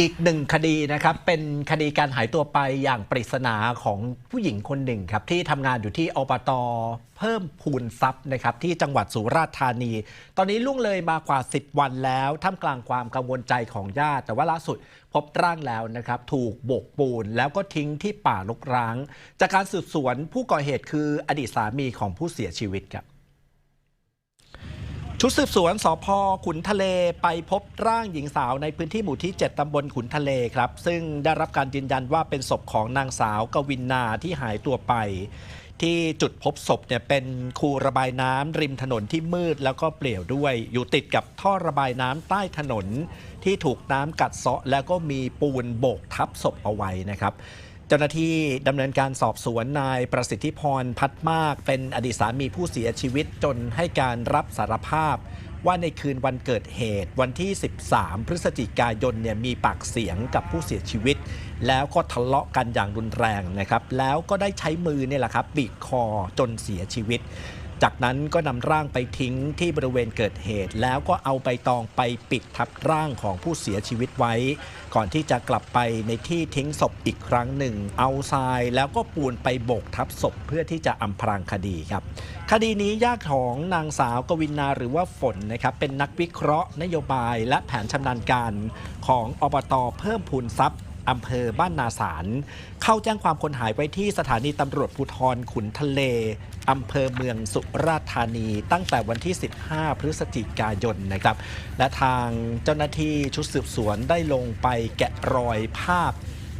อีกหนึ่งคดีนะครับ เป็นคดีการหายตัวไปอย่างปริศนาของผู้หญิงคนหนึ่งครับ ที่ทำงานอยู่ที่อบตเพิ่มพูนทรัพย์นะครับ ที่จังหวัดสุราษฎร์ธานี ตอนนี้ล่วงเลยมากว่า 10 วันแล้ว ท่ามกลางความกังวลใจของญาติ แต่ว่าล่าสุดพบร่างแล้วนะครับ ถูกโบกปูนแล้วก็ทิ้งที่ป่ารกร้าง จากการสืบสวนผู้ก่อเหตุคืออดีตสามีของผู้เสียชีวิตครับ ชุดสืบสวนสพขุนทะเลไปพบร่างหญิงสาวในพื้นที่หมู่ที่ 7 ตำบลขุนทะเลครับ ซึ่งได้รับการยืนยันว่าเป็นศพของนางสาวกวินนาที่หายตัวไป ที่จุดพบศพเนี่ยเป็นคูระบายน้ำริมถนนที่มืดแล้วก็เปลี่ยวด้วย อยู่ติดกับท่อระบายน้ำใต้ถนนที่ถูกน้ำกัดเซาะ แล้วก็มีปูนโบกทับศพเอาไว้นะครับเจ้าหน้าที่ดำเนินการสอบสวนนายประสิทธิพรพัดมาก เป็นอดีตสามีผู้เสียชีวิตจนให้การรับสารภาพ ว่าในคืนวันเกิดเหตุวันที่ 13 พฤศจิกายนเนี่ยมีปากเสียงกับผู้เสียชีวิต แล้วก็ทะเลาะกันอย่างรุนแรงนะครับ แล้วก็ได้ใช้มือเนี่ยแหละครับบีบคอจนเสียชีวิต จากนั้นก็นำร่างไปทิ้งที่บริเวณเกิดเหตุ แล้วก็เอาใบตองไปปิดทับร่างของผู้เสียชีวิตไว้ ก่อนที่จะกลับไปในที่ทิ้งศพอีกครั้งหนึ่ง เอาทรายแล้วก็ปูนไปโบกทับศพเพื่อที่จะอำพรางคดีครับ คดีนี้ญาติของนางสาวกวินนาหรือว่าฝนนะครับเป็นนักวิเคราะห์นโยบายและแผนชำนาญการของอบตเพิ่มพูนทรัพย์ อำเภอบ้านนาสาร เข้าแจ้งความคนหายไว้ที่สถานีตำรวจภูธรขุนทะเลอำเภอเมืองสุราษฎร์ธานี ตั้งแต่วันที่ 15 พฤศจิกายนนะครับ และทางเจ้าหน้าที่ชุดสืบสวนได้ลงไปแกะรอยภาพ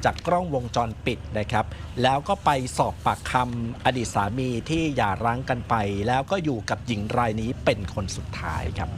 จากกล้องวงจรปิดนะครับ แล้วก็ไปสอบปากคำอดีตสามีที่หย่าร้างกันไป แล้วก็อยู่กับหญิงรายนี้เป็นคนสุดท้ายครับ